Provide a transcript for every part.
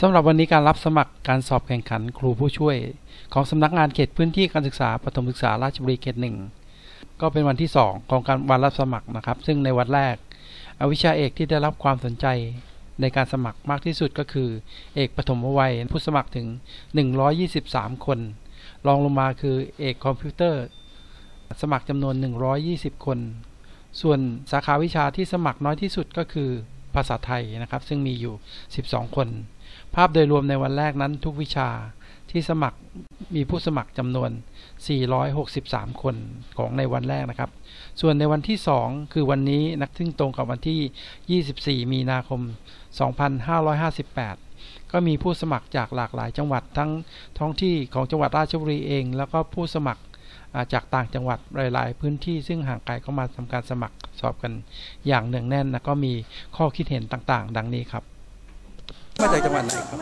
สำหรับวันนี้การรับสมัครการสอบแข่งขันครูผู้ช่วย ของสำนักงานเขตพื้นที่การศึกษาประถมศึกษาราชบุรีเขตหนึ่งก็เป็นวันที่ 2 ของการวันรับสมัครนะครับ ซึ่งในวันแรกอวิชาเอกที่ได้รับความสนใจในการสมัครมากที่สุดก็คือ เอกปฐมวัยผู้สมัครถึง 123 คน รองลงมาคือเอกคอมพิวเตอร์ สมัครจำนวน 120 คน ส่วนสาขาวิชาที่สมัครน้อยที่สุดก็คือ ภาษาไทยนะครับ ซึ่งมีอยู่ 12 คน ภาพโดยรวมในวันแรกนั้นทุกวิชาที่สมัครมีผู้สมัครจำนวน 463 คนของในวันแรกนะครับ ส่วนในวันที่ 2 คือวันนี้นะซึ่งตรงกับวันที่ 24 มีนาคม 2558 ก็มีผู้สมัครจากหลากหลายจังหวัดทั้งท้องที่ของจังหวัดราชบุรีเอง แล้วก็ผู้สมัครจากต่างจังหวัดหลาย ๆ พื้นที่ซึ่งห่างไกลเข้ามาทำการสมัคร สอบกันอย่างเนืองแน่นนะก็มีข้อคิดเห็นต่างๆ ดังนี้ครับมาจากจังหวัดไหนครับ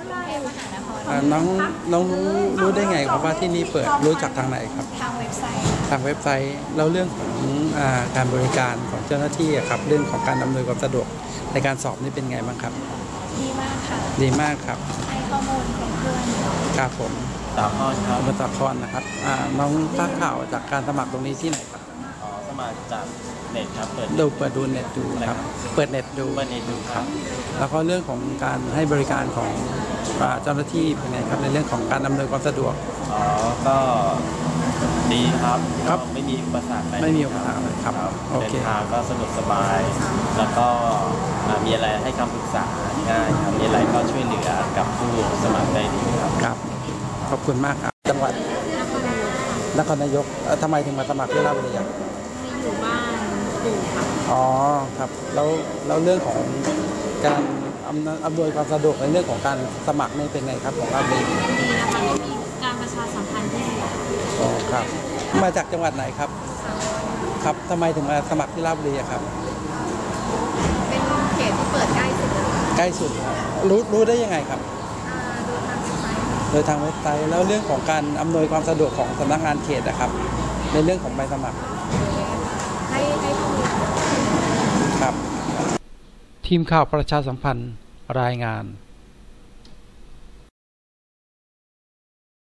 น้องน้องรู้รู้ได้ไงครับว่าที่นี่เปิดรู้จักทางไหนครับ ทางเว็บไซต์ทางเว็บไซต์แล้วเรื่องของอาการบริการของเจ้าหน้าที่อะครับเรื่องของการอำนวยความสะดวกในการสอบนี่เป็นไงบ้างครับ ดีมากค่ะดีมากครับให้ข้อมูลครบถ้วนครับผมสามข้อครับอุปตะครนะครับอ่าน้องทราบข่าวจากการสมัครตรงนี้ที่ไหนครับอ๋อส มัครจากเน็ตครับเปิด ดูเปิดดูเน็ตดูครับ เปิดเน็ตดู เปิดเน็ตดูครับ แล้วก็เรื่องของการให้บริการของอ่าเจ้าหน้าที่เป็นไงครับในเรื่องของการอำนวยความสะดวก อ๋อ ก็ดีครับครับ ก็ไม่มีอุปสรรคอะไรไม่มีอุปสรรคอะไรครับโอเดิเคนทางก็สะดวกสบาย แล้วก็อ่ามีอะไรให้คำปรึกษาง่ายครับ มีอะไรก็ช่วยเหลือกับผู้สมัครได้ดีครับ ครับ ขอบคุณมากครับ จังหวัดนครนายกเอ่อทำไมถึงมาสมัครที่ราชบุรีอะมี อยู่บ้านปู่ค่ะอ๋อครับแล้วแล้วเรื่องของการอำนวยอำนวยความสะดวกในเรื่องของการสมัครนี่เป็นไงครับของราชบุรีดีนะคะไม่มีการประชาสัมพันธ์ที่ดีอ๋อครับ มาจากจังหวัดไหนครับ ครับทำไมถึงมาสมัครที่ราชบุรีอะครับ เป็นเขตที่เปิดใกล้สุดเลยค่ะใกล้สุดครับรู้รู้ได้ยังไงครับ อ่าดูทางเว็บไซต์โดยทางเว็บไซต์แล้วเรื่องของการอำนวยความสะดวกของสำนักงานเขตนะครับ ในเรื่องของใบสมัคร ให้ให้ข้อมูล ครับ ทีมข่าวประชาสัมพันธ์รายงาน